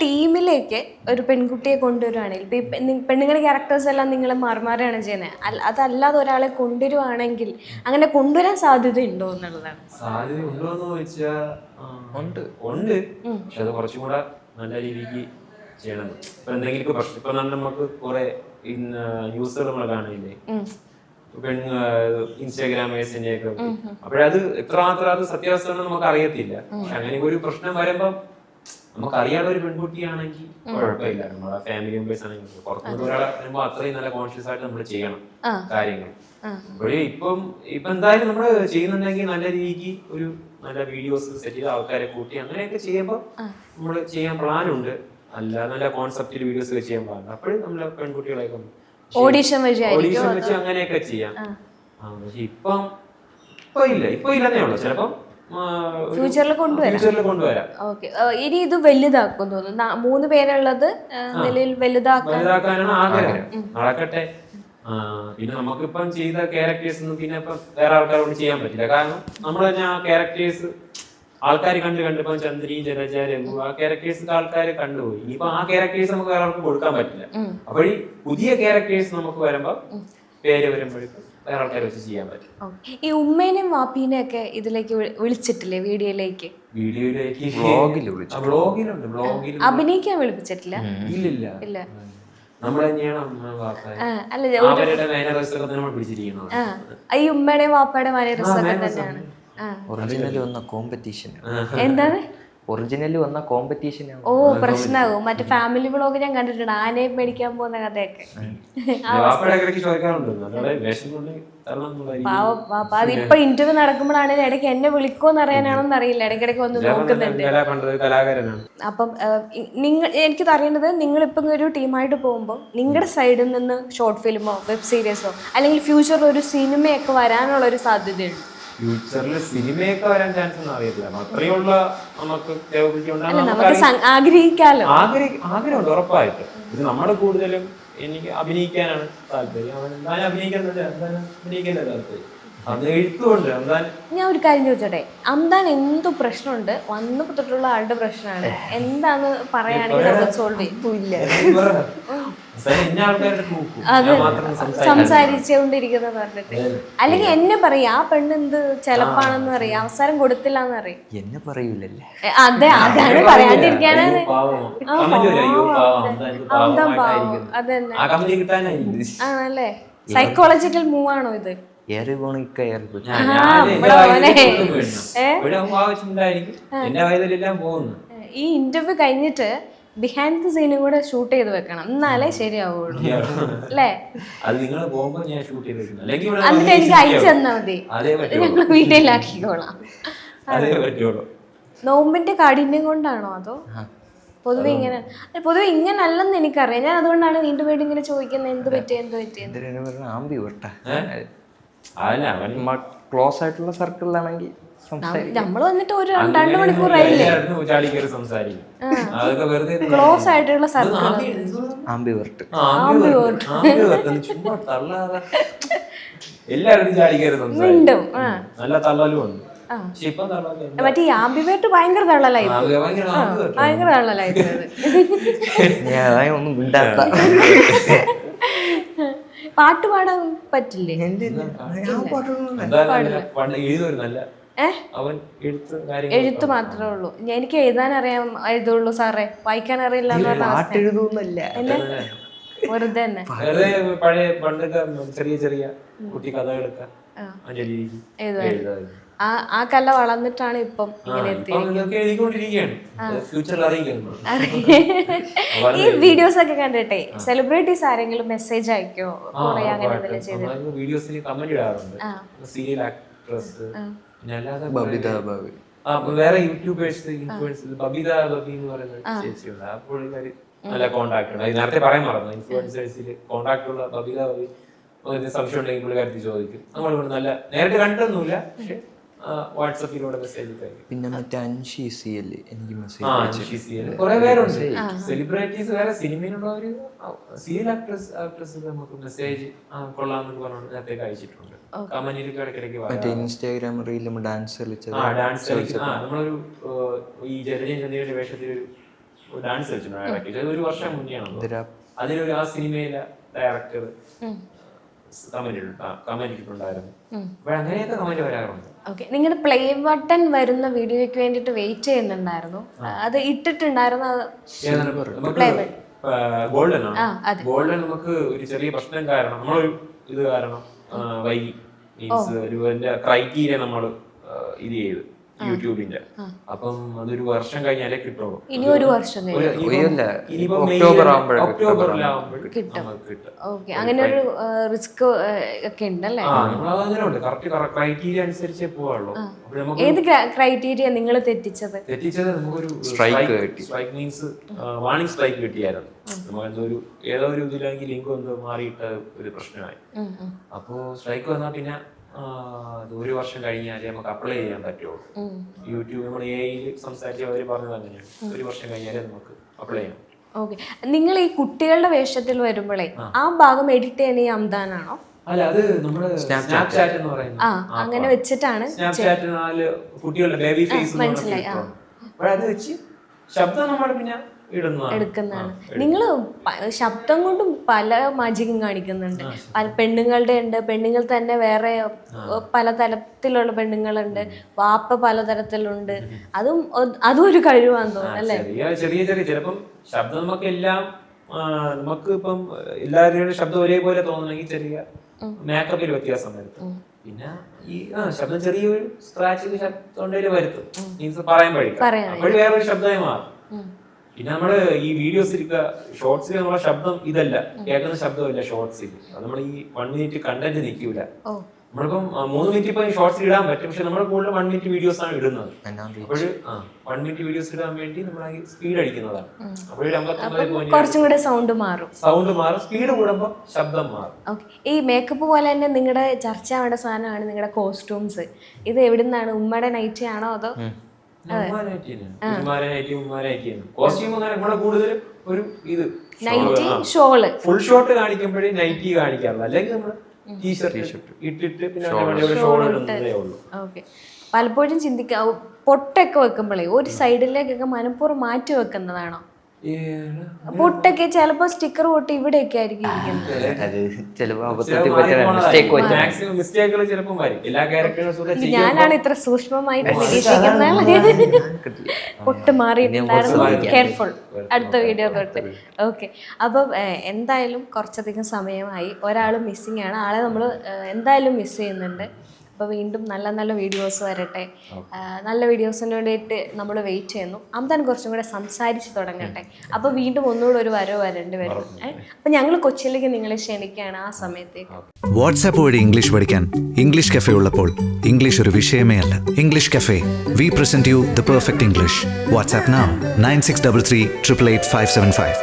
ടീമിലേക്ക് ഒരു പെൺകുട്ടിയെ കൊണ്ടുവരുവാണെങ്കിൽ ഇപ്പൊ ഈ പെ- നി- പെണ്ണുങ്ങളുടെ ക്യാരക്ടേഴ്സ് എല്ലാം നിങ്ങൾ മാറുമാറിയാണ് ചെയ്യുന്നത് അതല്ലാതെ ഒരാളെ കൊണ്ടുവരുവാണെങ്കിൽ അങ്ങനെ കൊണ്ടുവരാൻ എന്നുള്ളതാണ്. സാധ്യത ഉണ്ടോ എന്ന് ഇൻസ്റ്റാഗ്രാം ആ, ഉണ്ട്. ഉണ്ട്. പക്ഷെ അത് കുറച്ചും നല്ല രീതിക്ക് ചെയ്യണം. ഇപ്പൊ എന്തെങ്കിലും പ്രശ്നം ഇപ്പൊ തന്നെ നമുക്ക് കുറെ ന്യൂസുകൾ നമ്മൾ കാണില്ലേ പെൺ ഇൻസ്റ്റാഗ്രാമേഴ്സിന്റെ ഒക്കെ അപ്പോഴത് എത്രമാത്രം അത് സത്യാവസ്ഥ നമുക്ക് അറിയത്തില്ല. അങ്ങനെ ഒരു പ്രശ്നം വരുമ്പം നമുക്ക് അറിയാതെ ഒരു പെൺകുട്ടിയാണെങ്കിൽ കുഴപ്പമില്ല. നമ്മളെ ഫാമിലി മെമ്പേഴ്സ് ആണെങ്കിൽ പുറത്തുനിന്ന് ഒരാളെ വരുമ്പോൾ അത്രയും നല്ല കോൺഷ്യസ് ആയിട്ട് നമ്മൾ ചെയ്യണം കാര്യങ്ങൾ. അപ്പോഴേ ഇപ്പം ഇപ്പൊ എന്തായാലും നമ്മൾ ചെയ്യുന്നുണ്ടെങ്കിൽ നല്ല രീതിക്ക് ഒരു നല്ല വീഡിയോസ് സെറ്റ് ചെയ്ത് ആൾക്കാരെ കൂട്ടി അങ്ങനെയൊക്കെ ചെയ്യുമ്പോൾ നമ്മൾ ചെയ്യാൻ പ്ലാൻ ഉണ്ട്. അല്ല നല്ല കോൺസെപ്റ്റിൽ വീഡിയോസ് ഒക്കെ ചെയ്യാൻ പ്ലാൻ അപ്പോഴും നമ്മളെ പെൺകുട്ടികളെയൊക്കെ ഓഡിഷൻ വഴി ഓഡീഷൻ വെച്ച് അങ്ങനെയൊക്കെ ചെയ്യാം. പക്ഷെ ഇപ്പം ഇപ്പൊ ഇല്ല. ഇപ്പൊ ഇല്ലെന്നേ ഉള്ളൂ. ചിലപ്പം ഫ്യൂച്ചറിൽ കൊണ്ടുവരാം. ഇനി ഇത് വലുതാക്കും തോന്നുന്നു. മൂന്ന് പേരുള്ളത് നിലയിൽ വലുതാക്കാനാണ് ആഗ്രഹം. നടക്കട്ടെ. പിന്നെ നമുക്കിപ്പം ചെയ്ത ക്യാരക്ടേഴ്സ് ഒന്നും പിന്നെ ഇപ്പം വേറെ ആൾക്കാരോട് ചെയ്യാൻ പറ്റില്ല. കാരണം നമ്മൾ തന്നെ ആ ക്യാരക്ടേഴ്സ് ആൾക്കാർ കണ്ട് കണ്ട് ഇപ്പം ചന്ദ്രി ജലജ രഘു ആ ക്യാരക്ടേഴ്സ് ആൾക്കാർ കണ്ടുപോയി. ഇനിയിപ്പോ ആ ക്യാരക്ടേഴ്സ് നമുക്ക് വേറെ ആൾക്ക് കൊടുക്കാൻ പറ്റില്ല. അപ്പോഴീ പുതിയ ക്യാരക്ടേഴ്സ് നമുക്ക് വരുമ്പോ പേര് വരുമ്പോഴേക്കും വേറെ ആൾക്കാർ വെച്ച് ചെയ്യാൻ പറ്റും. ഈ ഉമ്മേനെയും വാപ്പീനെ ഒക്കെ ഇതിലേക്ക് വിളി- വിളിച്ചിട്ടില്ലേ വീഡിയോയിലേക്ക്? വീഡിയോയിലേക്ക് വിളിച്ചു. ബ്ലോഗിലുണ്ട് ബ്ലോഗിൽ അഭിനയിക്കാൻ വിളിപ്പിച്ചിട്ടില്ല? ഇല്ലില്ല. ഇല്ല. നമ്മൾ തന്നെയാണ് അമ്മ ആ, അല്ല അവരുടെ ഒക്കെ നമ്മൾ പിടിച്ചിരിക്കുന്നത്. ആ ഈ ഉമ്മയുടെയും വാപ്പയുടെയും തന്നെയാണ്. ആ. വന്ന കോമ്പറ്റീഷൻ എന്താണ്? ഒറിജിനൽ വന്ന കോമ്പറ്റീഷൻ ഓ പ്രശ്നമാകും. മറ്റേ ഫാമിലി വ്ളോഗ് ഞാൻ കണ്ടിട്ടുണ്ട്. ആനയെ മേടിക്കാൻ പോകുന്ന കഥയൊക്കെ. അത്. ഇപ്പൊ ഇന്റർവ്യൂ നടക്കുമ്പോഴാണ് ഇടയ്ക്ക് എന്നെ വിളിക്കോന്ന് അറിയാനാണെന്ന് അറിയില്ല. ഇടയ്ക്കിടയ്ക്ക് വന്ന് നോക്കുന്നുണ്ട്. കലാ പണ്ടത് കലാകാരനാണ്. അപ്പം നിങ്ങൾ എനിക്കിത് അറിയേണ്ടത് നിങ്ങളിപ്പം ഒരു ടീമായിട്ട് പോകുമ്പോൾ നിങ്ങളുടെ സൈഡിൽ നിന്ന് ഷോർട്ട് ഫിലിമോ വെബ് സീരീസോ അല്ലെങ്കിൽ ഫ്യൂച്ചറിൽ ഒരു സിനിമയൊക്കെ വരാനുള്ള ഒരു സാധ്യതയുണ്ട്. ഫ്യൂച്ചറിൽ സിനിമയൊക്കെ വരാൻ ചാൻസ് ഒന്നും അറിയത്തില്ല. അത്രയുള്ള നമുക്ക് capability അല്ല നമുക്ക് സ- ആഗ്രഹിക്കാലോ? ആഗ്രഹി ആഗ്രഹമുണ്ട് ഉറപ്പായിട്ട്. ഇത് നമ്മൾ കൂടുതലും എനിക്ക് അഭിനയിക്കാനാണ് താല്പര്യം. എന്തായാലും അഭിനയിക്കാൻ താല്പര്യം എഴുത്തുകൊണ്ട് എന്തായാലും ഞാൻ ഒരു കാര്യം ചോദിച്ചോട്ടെ? അന്താൻ എന്തു പ്രശ്നമുണ്ട്? വന്നു തൊട്ടുള്ള ആളുടെ പ്രശ്നമാണ്. എന്താന്ന് പറയുകയാണെങ്കിൽ അത് സോൾവ് ചെയ്യും ഇല്ല. ഇന്ന ആൾക്കാരുടെ നോക്കും അത് സംസാരിച്ചുകൊണ്ടിരിക്കുന്നത് പറഞ്ഞിട്ട്. അല്ലെങ്കിൽ എന്നെ പറയും. ആ പെണ്ണ് എന്ത് ചെലപ്പാണെന്ന് അറിയാം അവസരം കൊടുത്തില്ല എന്ന് പറയും. എന്നെ പറയൂലല്ലേ? അതെ അതാണ് പറയാണ്ടിരിക്കാനാണ്. അതന്നെ. ആണല്ലേ? സൈക്കോളജിക്കൽ മൂവ് ആണോ ഇത്? ഏറി പോണ ഇക്ക ഏറി പോയി എന്റെ വയതിലെല്ലാം പോകുന്നു. ഈ ഇന്റർവ്യൂ കഴിഞ്ഞിട്ട് ബിഹൈൻഡ് ദി സീനും കൂടെ ഷൂട്ട് ചെയ്ത് വെക്കണം. എന്നാലേ ശരിയാവുള്ളൂ. അല്ലേ? അത് നിങ്ങൾ പോകുമ്പോ ഞാൻ ഷൂട്ട് ചെയ്ത് വെക്കുന്നു അല്ലെങ്കിൽ ഇവിടെ എന്നിട്ട് വന്ന് എനിക്ക് അയച്ചു ശരിയാവും. തന്നാ മതി. ഞങ്ങൾ വീട്ടിലാക്കിക്കോളാം. അതേ പറ്റുള്ളൂ. നോമ്പിന്റെ കാഠിന്യം കൊണ്ടാണോ അതോ? പൊതുവെ ഇങ്ങനെ പൊതുവെ ഇങ്ങനെ അല്ലെന്ന് എനിക്കറിയാം. ഞാൻ അതുകൊണ്ടാണ് വീണ്ടും വീണ്ടും ഇങ്ങനെ ചോദിക്കുന്നത്. എന്ത് പറ്റിയ എന്ത് പറ്റിയ വിട്ട അതല്ല അവൻ ക്ലോസ് ആയിട്ടുള്ള സർക്കിളിലാണെങ്കിൽ നമ്മൾ വന്നിട്ട് ഒരു മണിക്കൂറായില്ലേ ക്ലോസ് ആയിട്ടുള്ള സർക്കിൾ ആംബിവർട്ട് എല്ലാവരും വീണ്ടും നല്ല തള്ളലും ഉണ്ട്. മറ്റേ ഭയങ്കര തള്ളലായി. ആ, ഭയങ്കര അതായത് ഒന്നും മിണ്ടാത്ത. പാട്ട് പാടാൻ പറ്റില്ലേ? എഴുത്ത് കാര്യങ്ങൾ എഴുത്ത് മാത്രമേ ഉള്ളൂ. ഞാൻ- എനിക്ക് എഴുതാൻ അറിയാം എഴുതുള്ളൂ സാറേ. വായിക്കാൻ അറിയില്ല വെറുതെ തന്നെ. പഴയ പണ്ടൊക്കെ ചെറിയ ചെറിയ കുട്ടി കഥകളൊക്കെ. ആ ആ കല വളർന്നിട്ടാണ് ഇപ്പം ഇങ്ങനെ എത്തിയിരിക്കുന്നത്. ഈ വീഡിയോസ് ഒക്കെ കണ്ടിട്ടെ സെലിബ്രിറ്റീസ് ആരെങ്കിലും മെസ്സേജ് അയക്കോ? അങ്ങനെ എന്തെങ്കിലും വേറെ യൂട്യൂബേഴ്സ് ഇൻഫ്ലുവൻസ് ബബിത ബബി എന്ന് പറയുന്ന ചേച്ചിയുണ്ട്. ആ നല്ല കോണ്ടാക്ട് ഉണ്ട്. നേരത്തെ പറയാൻ മറന്നു. ഇൻഫ്ലുവൻസേഴ്സിൽ കോണ്ടാക്ട് ഉള്ള ബബിത ബബി ഒരു സംശയം ഉണ്ടെങ്കിൽ പുള്ളിക്കാരത്തി ചോദിക്കും. നമ്മൾ ഇവിടെ നല്ല നേരിട്ട് കണ്ടൊന്നുമില്ല പക്ഷെ വാട്സപ്പിലൂടെ മെസ്സേജ് അയക്കും. പിന്നെ മറ്റേ അൻഷി സി എൽ എനിക്ക് മെസ്സേജ് ആ, ഷിസിയൽ. കുറെ പേരുണ്ട്. സെലിബ്രിറ്റീസ് വേറെ സിനിമയിലുള്ളവര് സീരിയൽ ആക്ട്രസ് ആക്ട്രസ് നമുക്ക് മെസ്സേജ് കൊള്ളാമെന്ന് പറഞ്ഞു നേരത്തെ അയച്ചിട്ടുണ്ട്. കമന്റിൽ ഇടയ്ക്കിടയ്ക്ക് മറ്റേ വരാം. ഇൻസ്റ്റാഗ്രാം റീലും ഡാൻസ് കളിച്ചത്. ഡാൻസ് കളിക്കുന്ന ആ നമ്മളൊരു ഏഹ്, ഈ ജലജൻ ചന്ദ്രയുടെ വേഷത്തിൽ ഒരു ഡാൻസ് കളിച്ചിട്ടുണ്ട് ഡയറക്ടർ ഇത് ഒരു വർഷം മുന്നെയാണ് അതിലൊരു ആ സിനിമയിലെ ഡയറക്ടർ കമന്റ് കമന്റ് ഇട്ടിട്ടുണ്ടായിരുന്നു അപ്പൊ അങ്ങനെയൊക്കെ കമന്റ് വരാറുണ്ട്. ഓക്കെ. നിങ്ങളുടെ പ്ലേ ബട്ടൺ വരുന്ന വീഡിയോയ്ക്ക് വേണ്ടിയിട്ട് വെയിറ്റ് ചെയ്യുന്നുണ്ടായിരുന്നു. അത് ഇട്ടിട്ടുണ്ടായിരുന്നു ഗോൾഡൻ ആണ്. ഗോൾഡൻ നമുക്ക് ഒരു ചെറിയ പ്രശ്നം കാരണം നമ്മളൊരു ഇത് കാരണം വൈകി. മീൻസ് ഒരു ക്രൈറ്റീരിയ നമ്മൾ ഇത് ചെയ്ത്. യൂട്യൂബിന്റെ. അപ്പം അതൊരു വർഷം കഴിഞ്ഞാലേ കിട്ടുള്ളൂ. ഇനി ഒരു വർഷം ഒക്ടോബർ അങ്ങനെ ഒരു റിസ്ക് ഒക്കെ ഉണ്ടല്ലേ? ക്രൈറ്റീരിയ അനുസരിച്ചേ പോവുള്ളൂ. ഏത് ക്രൈറ്റീരിയ നിങ്ങൾ തെറ്റിച്ചത്? തെറ്റിച്ചത് നമുക്കൊരു Strike കിട്ടി. സ്ട്രൈക്ക് മീൻസ് വാണിംഗ് സ്ട്രൈക്ക് കിട്ടിയായിരുന്നു. നമുക്ക് എന്തോ ഒരു ഏതോ ഒരു ഇതിലെങ്കിൽ ലിങ്ക് എന്തോ മാറിയിട്ട് ഒരു പ്രശ്നമായി. അപ്പോ സ്ട്രൈക്ക് വന്നാൽ പിന്നെ ഒരു വർഷം കഴിഞ്ഞാലേ നമുക്ക് അപ്ലൈ ചെയ്യാൻ പറ്റുള്ളൂ. യൂട്യൂബ് നമ്മൾ എ സംസാരിച്ച അവർ പറഞ്ഞത് അങ്ങനെയാണ്. ഒരു വർഷം കഴിഞ്ഞാലേ നമുക്ക് അപ്ലൈ ചെയ്യാം. ഓക്കെ നിങ്ങൾ ഈ കുട്ടികളുടെ വേഷത്തിൽ വരുമ്പോഴേ ആ. ഭാഗം എഡിറ്റ് ചെയ്യാൻ ഈ അംദാനാണോ അല്ല അത് നമ്മുടെ സ്നാപ്ചാറ്റ് എന്ന് പറയുന്നത്. ആ അങ്ങനെ വെച്ചിട്ടാണ് സ്നാപ്ചാറ്റ് നാല് കുട്ടികളുടെ ബേബി ഫേസ് മനസ്സിലായി. അപ്പോഴത് വെച്ച് ശബ്ദം നമ്മൾ പിന്നെ എടുക്കുന്നതാണ്. നിങ്ങൾ ശബ്ദം കൊണ്ടും പല മാജിക്കും കാണിക്കുന്നുണ്ട്. പല പെണ്ണുങ്ങളുടെ ഉണ്ട്. പെണ്ണുങ്ങൾ തന്നെ വേറെ പല തരത്തിലുള്ള പെണ്ണുങ്ങളുണ്ട്. വാപ്പ പലതരത്തിലുണ്ട് അതും അതും ഒരു കഴിവാന്ന് തോന്നുന്നു അല്ലേ? ചെറിയ ചെറിയ ചിലപ്പം ശബ്ദം നമുക്ക് എല്ലാം നമുക്ക് ഇപ്പം എല്ലാവരുടെയും ശബ്ദം ഒരേപോലെ തോന്നണമെങ്കിൽ ചെറിയ മേക്കപ്പിൽ വ്യത്യാസം വരുത്തും. പിന്നെ ഈ ആ ശബ്ദം ചെറിയൊരു സ്ക്രാച്ച് തൊണ്ടയിൽ വരുത്തും. മീൻസ് പറയാൻ പഠിക്കും വേറെ വേറൊരു ശബ്ദമായി മാറും. പിന്നെ നമ്മൾ ഈ വീഡിയോസ് ഇരിക്കുക ഷോർട്സിൽ നമ്മളെ ശബ്ദം ഇതല്ല. കേൾക്കുന്ന ശബ്ദമല്ല ഷോർട്സിൽ അത് നമ്മൾ ഈ വൺ മിനിറ്റ് കണ്ടന്റ് നിൽക്കൂല. നമ്മളിപ്പം മൂന്ന് മിനിറ്റ് ഇപ്പം ഷോർട്സ് ഇടാൻ പറ്റും. പക്ഷെ നമ്മൾ കൂടുതൽ വൺ മിനിറ്റ് വീഡിയോസ് ആണ് ഇടുന്നത്. അപ്പോൾ ആ വൺ മിനിറ്റ് വീഡിയോസ് ഇടാൻ വേണ്ടി നമ്മൾ സ്പീഡ് അടിക്കുന്നതാണ്. പോയിന്റ് കുറച്ചും കൂടെ സൗണ്ട് മാറും. സൗണ്ട് മാറും. സ്പീഡ് കൂടുമ്പോൾ ശബ്ദം മാറും. ഓക്കെ ഈ മേക്കപ്പ് പോലെ തന്നെ നിങ്ങളുടെ ചർച്ച ആവേണ്ട സാധനമാണ് നിങ്ങളുടെ കോസ്റ്റ്യൂംസ് ഇത് എവിടുന്നാണ്? ഉമ്മയുടെ നൈറ്റ് ആണോ അതോ കൂടുതലും ഒരു ഇത്. Nightie shawl. ഫുൾ ഷോട്ട് കാണിക്കുമ്പോഴേ നൈറ്റി കാണിക്കാറുള്ളൂ. അല്ലെങ്കിൽ നമ്മൾ ടീഷർട്ട് ഇട്ടിട്ട് പിന്നെ ഷോൾ ഇടുന്നതേ ഉള്ളൂ. പലപ്പോഴും ചിന്തിക്ക പൊട്ടൊക്കെ വെക്കുമ്പോഴേ ഒരു സൈഡിലേക്കൊക്കെ മനഃപൂർവം മാറ്റി വെക്കുന്നതാണോ? പൊട്ടൊക്കെ ചിലപ്പോ സ്റ്റിക്കർ പൊട്ട് ഇവിടെയൊക്കെ ആയിരിക്കും അത് ചിലപ്പോ അബദ്ധത്തിൽ പറ്റുന്ന മിസ്റ്റേക്ക് പറ്റും. മാക്സിമം മിസ്റ്റേക്കുകൾ ചിലപ്പോൾ വരും. എല്ലാ ക്യാരക്ടേഴ്സും ഞാനാണ് ഇത്ര സൂക്ഷ്മമായിട്ട് നിരീക്ഷിക്കുന്നത് പൊട്ട് മാറിയിട്ടുണ്ടായിരുന്നു കെയർഫുൾ അടുത്ത വീഡിയോ തൊട്ട്. ഓക്കെ അപ്പം ഏഹ്, എന്തായാലും കുറച്ചധികം സമയമായി. ഒരാൾ മിസ്സിംഗ് ആണ്. ആളെ നമ്മൾ എന്തായാലും മിസ് ചെയ്യുന്നുണ്ട്. അപ്പോൾ വീണ്ടും നല്ല നല്ല വീഡിയോസ് വരട്ടെ. നല്ല വീഡിയോസിന് വേണ്ടിയിട്ട് നമ്മൾ വെയിറ്റ് ചെയ്യുന്നു. അമ്താൻ കുറച്ചും കൂടെ സംസാരിച്ച് തുടങ്ങട്ടെ. അപ്പോൾ വീണ്ടും ഒന്നുകൂടെ ഒരു വരവ് വരേണ്ടി വരും. അപ്പോൾ ഞങ്ങൾ കൊച്ചിയിലേക്ക് നിങ്ങളെ ക്ഷണിക്കുകയാണ് ആ സമയത്തേക്ക്. വാട്സാപ്പ് വഴി ഇംഗ്ലീഷ് പഠിക്കാൻ ഇംഗ്ലീഷ് കഫേ ഉള്ളപ്പോൾ ഇംഗ്ലീഷ് ഒരു വിഷയമേ അല്ല. English cafe we present you the perfect English WhatsApp nine six double three triple eight five seven five